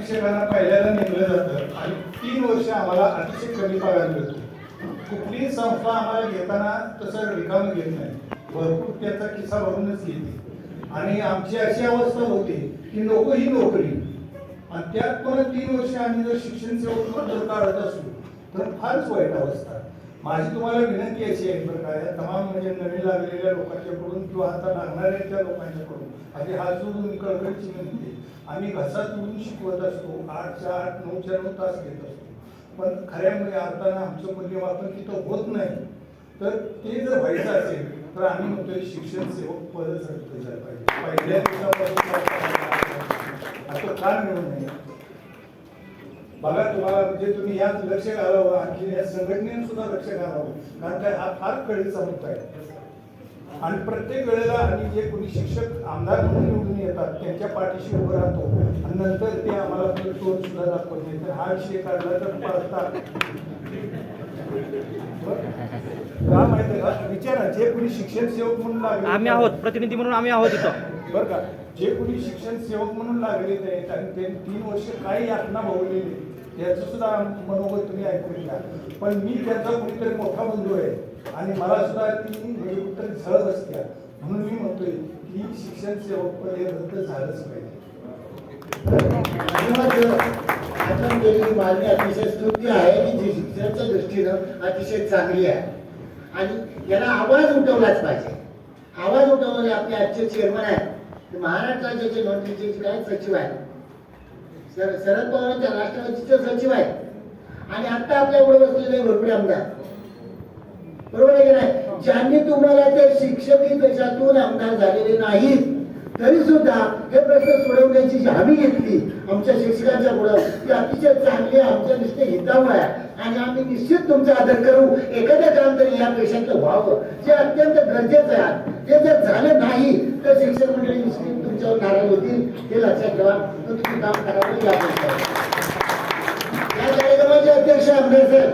शिक्षकांना पहिल्यांदा नेमलं जातं आणि तीन वर्ष आम्हाला अतिशय कमी पगार मिळतो. कुठलीही संस्था आम्हाला घेताना तसं रिकाम घेत नाही. भरपूर त्याचा किस्सा भरूनच घेते. आणि आमची अशी अवस्था होती की नको ही नोकरी. आणि त्यात पण तीन वर्ष आम्ही जर शिक्षण सेवक जर काढत असू तर फारच वाईट अवस्था. माझी तुम्हाला विनंती अशी आहे बरं तमाम म्हणजे नवीन लागलेल्या लोकांच्याकडून किंवा आता लागणाऱ्या त्या लोकांच्याकडून. आधी हात जोडून कळकळीची विनंती आहे. आम्ही घसा तोडून शिकवत असतो आठच्या आठ नऊच्या नऊ तास घेत असतो. पण खऱ्यामध्ये म्हणजे अर्थानं आमचं मूल्यमापन तिथं होत नाही. तर ते जर व्हायचं असेल तर आम्ही म्हणतोय शिक्षण सेवक पदच झालं पाहिजे. पहिल्या दिवसापासून असं का मिळू नये बघा तुम्हाला म्हणजे तुम्ही यात लक्ष घालावं आणखी या संघटनेने सुद्धा लक्ष घालावं. कारण काय हा फार कळीचा मुद्दा आहे. आणि प्रत्येक वेळेला आम्ही जे कोणी शिक्षक आमदार म्हणून निवडून येतात त्यांच्या पाठीशी उभं राहतो. आणि नंतर ते आम्हाला तोंड सुद्धा दाखवत नाही. तर हा विषय काढला तर पळतात का माहिती का? विचारा जे कोणी शिक्षण सेवक म्हणून लागले आम्ही आहोत प्रतिनिधी म्हणून आम्ही आहोत इथं. बरं का? जे कोणी शिक्षण सेवक म्हणून लागलेले आहेत आणि ते तीन वर्ष काय यातना भोगलेली त्याचं सुद्धा मनोगत तुम्ही ऐकून घ्या पण मी त्यांचा कुठेतरी मोठा बंधू आहे आणि मला सुद्धा ती म्हणजे कुठेतरी झळ बसत्या म्हणून मी म्हणतोय की शिक्षण सेवक पद हे रद्द झालंच पाहिजे. केलेली मागणी अतिशय स्तुत्य आहे की जी शिक्षणाच्या दृष्टीनं अतिशय चांगली आहे. आणि याला आवाज उठवलाच पाहिजे. आवाज उठवणारे आपले आजचे चेअरमन आहेत. महाराष्ट्राचे जे मंत्रीचे काय सचिव आहेत. सर शरद पवारांच्या राष्ट्रवादीचे सचिव आहेत. आणि आता आपल्या पुढे बसलेले भरपूर आमदार. बरोबर आहे की नाही? ज्यांनी तुम्हाला ते शिक्षकी पेशातून आमदार झालेले नाहीत. तरी सुद्धा हे प्रश्न सोडवण्याची जी हमी घेतली आमच्या शिक्षकांच्या पुढं ती अतिशय चांगली आमच्या निश्चित हितावं आहे. आणि आम्ही निश्चित तुमचा आदर करू. एखाद्या काम तरी या पेशातलं व्हावं जे अत्यंत गरजेचं आहे. ते जर झालं नाही तर शिक्षक मंडळी निश्चित तुमच्यावर नाराज होतील हे लक्षात ठेवा. तुम्ही काम करावं या कार्यक्रमाचे अध्यक्ष आमदार